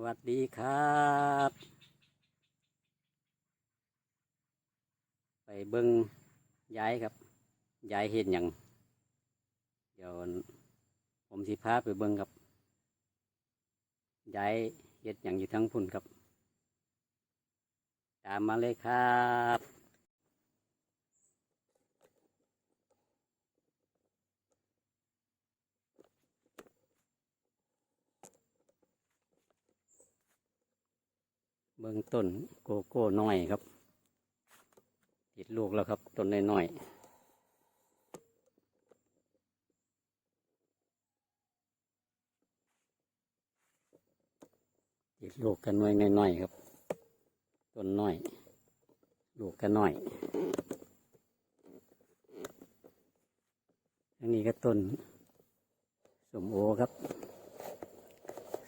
สวัสดีครับ ไปเบิ้งย้ายครับ ย้ายเห็นอย่างเดี๋ยวผมสิพาไปเบิ้งครับย้ายเห็ดอย่างอยู่ทั้งพุ่นครับ ตามมาเลยครับ เบื้องต้นโกโก้น้อยครับ ติดลูกแล้วครับต้นน้อยๆติดลูกกันไว้น้อยๆครับ ต้นน้อย ลูกกันน้อยอันนี้ก็ต้นสมโอครับ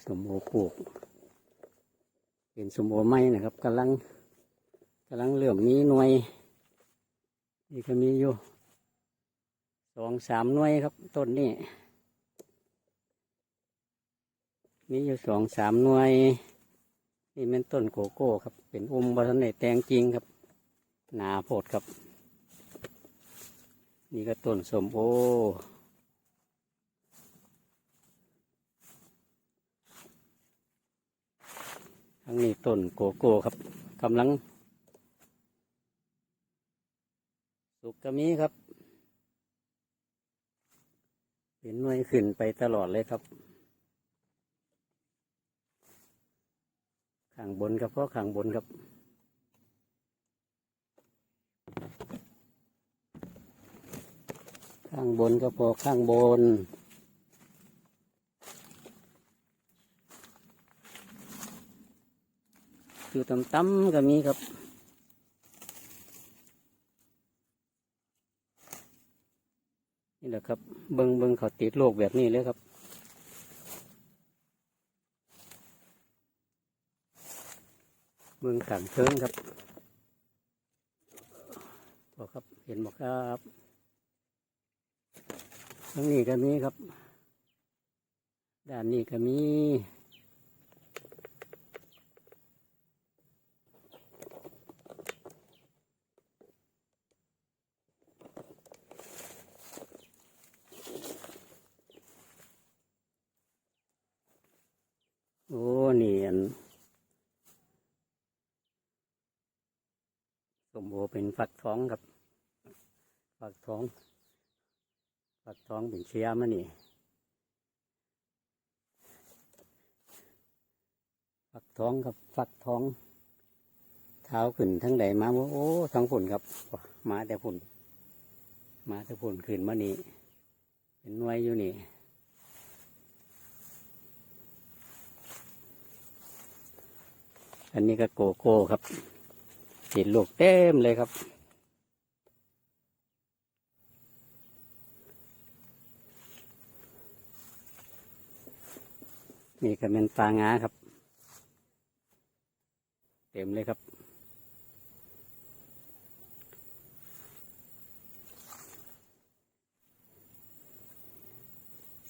สมโอปลูก เป็นสมโอไม้นะครับกำลังกำลังเหลื่อมมีหน่วยนี่ก็มีอยู่สองสามหน่วยครับต้นนี้มีอยู่สองสามหน่วย นี่เป็นต้นโกโก้ครับ เป็นอุ้มบัทันในแตงจริงครับ หนาโพดครับ นี่ก็ต้นสมโอ ทั้งนี้ต้นโกโก้ครับกำลัง สุกก็มีครับ เป็นหน่วยขึ้นไปตลอดเลยครับข้างบนก็เพราะข้างบนครับข้างบนก็พอข้างบน อยู่ต่ำๆก็มีครับนี่แหละครับ เบิงเบิงเขาติดโรคแบบนี้เลยครับเบิงขังเชิงครับบอกครับ เห็นบอกครับทั้งนี้ก็มีครับ ด้านนี้ก็มี โอ้นี่อันสมโอเป็นฟักท้องครับฟักท้องฟักท้องเป็นเชียมานี่ฟักท้องครับฟักท้อง เท้าขึ้นทั้งใดมาว่าโอ้ทั้งผุนครับ มาแต่ผุนมาแต่ผุนขึ้นมานี่เป็นน่วยอยู่นี่ อันนี้ก็โกโก้ครับติดลูกเต็มเลยครับนี่ก็เป็นปลางาครับ เต็มเลยครับ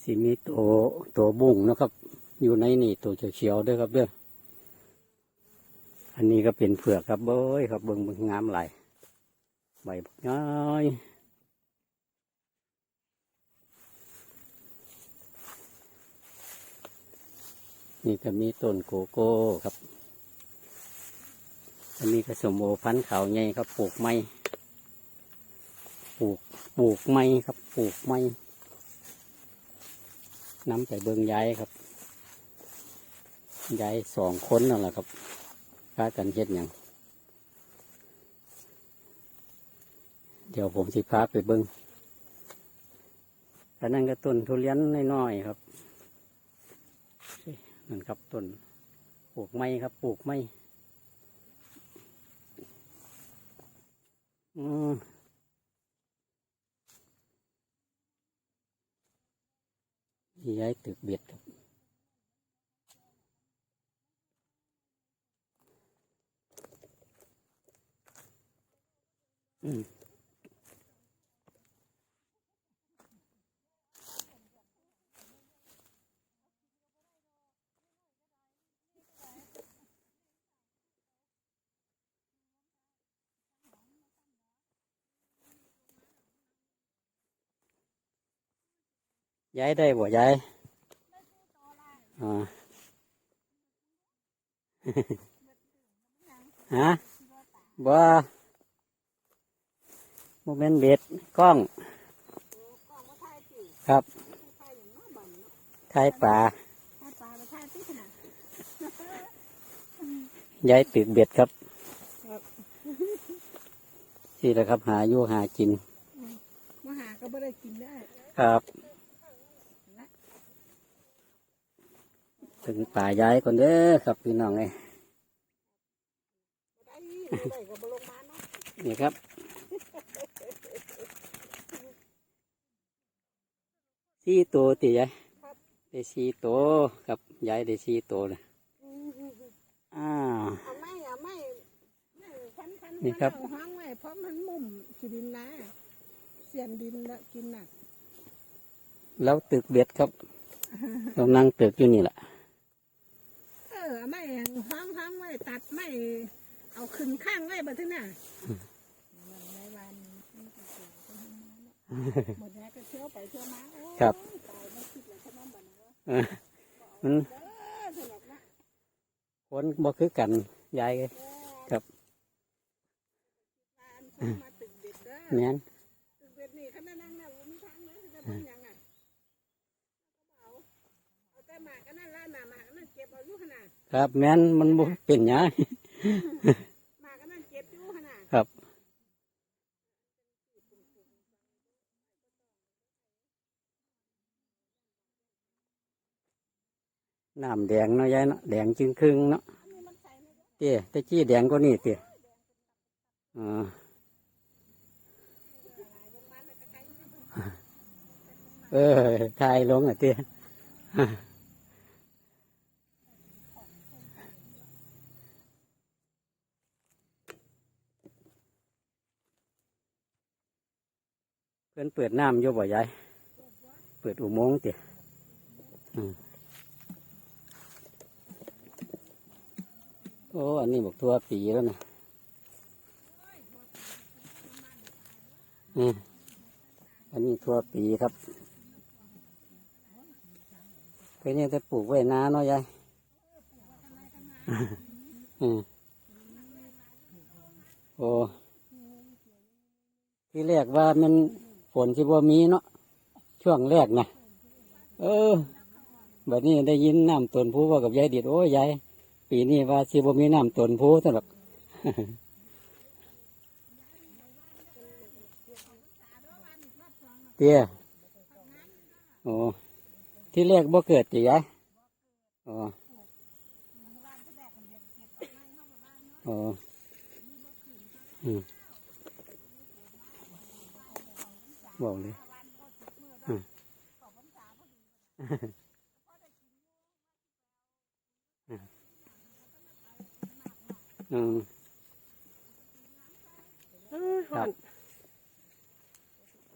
สิมีตัวตัวบุ้งนะครับ อยู่ในนี่ตัวเขียวๆด้วยครับเด้อ อันนี้ก็เป็นเผือกครับเบ้ยครับเบิ้งเบิ่งงามไหลใบบักน้อยนี่ก็มีต้นโกโก้ครับ อันนี้ก็สมโอพันธุ์ขาวใหญ่ครับ ปลูกไม้ ปลูก ปลูกไม้ครับ ปลูกไม้น้ำไปเบิ้งย้ายครับ ย้ายสองคนนั่นแหละครับ พากันเฮ็ดหยังเดี๋ยวผมสิพาไปเบิ้งอันนั้นก็ต้นทุเรียนน้อยๆครับนั่นครับต้นปลูกไม้ครับ ปลูกไม้อืมย้ายตึกเบียดครับ Ừ. giấy đây bỏ giấy à. hả bơ บ่โมเมนต์เบ็ดกล้อง ครับทายป่าถ้าปลาไปท่าที่ขนาดย้ายตึกเบ็ดครับครับที่แหละครับ หาอยู่หากินมาหาก็ไม่ได้กินได้ ครับ ถึงป่าย้ายก่อนเด้อครับพี่น้องไงได้ได้ก็บลงมาเนาะนี่ครับ สี่ตัวตีย้ายได้สี่ตัวครับย้ายได้สี่ตัวเลยอ้าวเอาไม่เอาไม่ไม่พันพันนี่ครับเอาห้างไว้เพราะมันมุมขีดินนะเสียนดินละกินน่ะแล้วตึกเบ็ดครับเรานั่งตึกอยู่นี่แหละเออเอาไม่ห้างห้างไว้ตัดไม่เอาขึ้นข้างไว้บัดนี้น่ะมันในวัน หมดแล้วก็เที่ยวไปเที่ยวมาโอ้ยครับ ตายไม่คิดเลยขนาดนั้นวะเออมันเออสนุกนะคนบ่คือกันย้ายเลยครับการส่งมาตึกเด็ดเด้อ แม่นตึกเด็ดนี่ขนาดนั้นน่ะบ่มีทางเลยจะเป็นหยังอะเอาเอาแต่หมากก็นั่นละน่ะหมากก็นั่นเก็บเอาอยู่ขนาดครับ แม่นมันบ่เป็นหยัง หมากก็นั่นเก็บอยู่ขนาด ครับ น้ำแดงเนาะยายเนาะแดงจึงครึ่งเนาะอันนี้มันใส่ไม่ได้เตี้ยแต่จี้แดงกว่านี่เตี้ยอ่าเออทายลงอะเตี้ยเพื่อนเปิดน้ำอยู่บ่ยายเปิดอุโมงค์เตี้ยอืม โอ้ อันนี้บอกทั่วปีแล้วนะอันนี้ทั่วปีครับไปเนี่ยจะปลูกไว้นาเนาะยายอืมโอ้ที่แรกว่ามันฝนสิบ่มีเนาะช่วงแรกนะเออแบบนี้ได้ยินน้ำตนผู้ว่ากับยายดิดโอ้ยยาย ปีนี้ว่าสิบ่มีน้ำตนผู้สำหรับเตี้ยโอ้ที่แรกบ่เกิดจียายโอ้โอ้บอกเลยอืม อืมครับ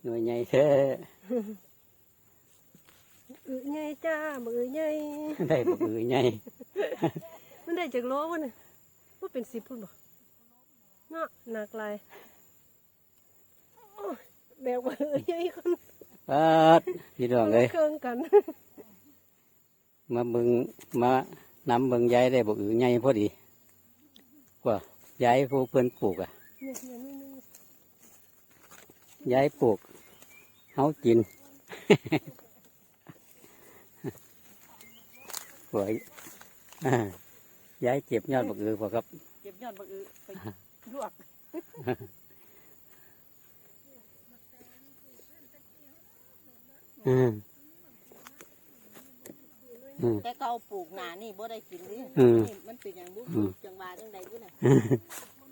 หน่วยใหญ่แท้อือไงจ้ามือไงได้บอกอือใหญ่มันได้จากโลวะเนี่ยว่าเป็นสิบพุ่นบ่เนาะหนักหลายโอ้ยแบกมือไงคนปัดพี่น้องเลยเครื่องกันมาเบิงมานำเบิงยายได้บอกอือใหญ่พอดีก ว่ายายผู้เพื่อนปลูกอะเนี่ยเนี่ยนี่นี่ยายปลูกเฮากินสวยอ่ายายเจ็บยอดบักอือพอครับเก็บยอดบักอือไปลวกอืม อืม แต่เขาเอาปลูกหนานี่บ่ได้กินดิอืม นี่มันเป็นอย่างบุอืมจังหวะจังใดบุน่ะ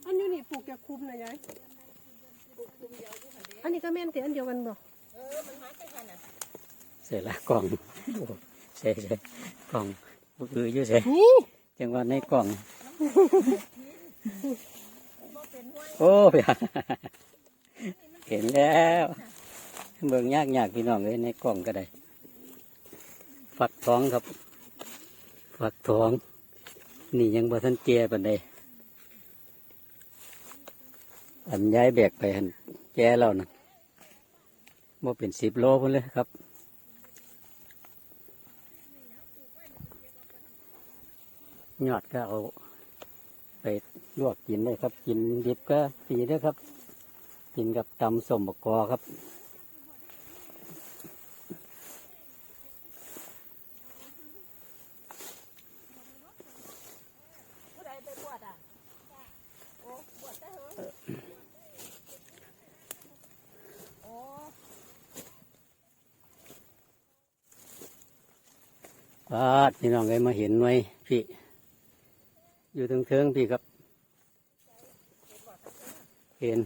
อันนี้นี่ปลูกจะคุมนะยายอันนี้ก็แม่นแต่อันเดียวกันบ่เออมันหาจังกันน่ะเสร็จละกล่องโอ้เสร็จเลยกล่องบักอืออยู่เสร็จนี่จังว่าในกล่อง โอ้ยเห็นแล้ว เบิ่งยากยากๆพี่น้องเลยในกล่องก็ได้ ฝักท้องครับ ฝักท้อง นี่ยังบ่ทันเกียปันใดอันย้ายแบกไปหันแก่แล้วนะบ่เป็นสิบโลพุ่นเลยครับยอดก็เอาไปลวกกินได้ครับ กินดิบก็ปีนะครับ กินกับตำสมบกอครับ ปาดพี่น้องเลยมาเห็นไว้พี่ อยู่ตรงเทิงพี่ครับ เห็น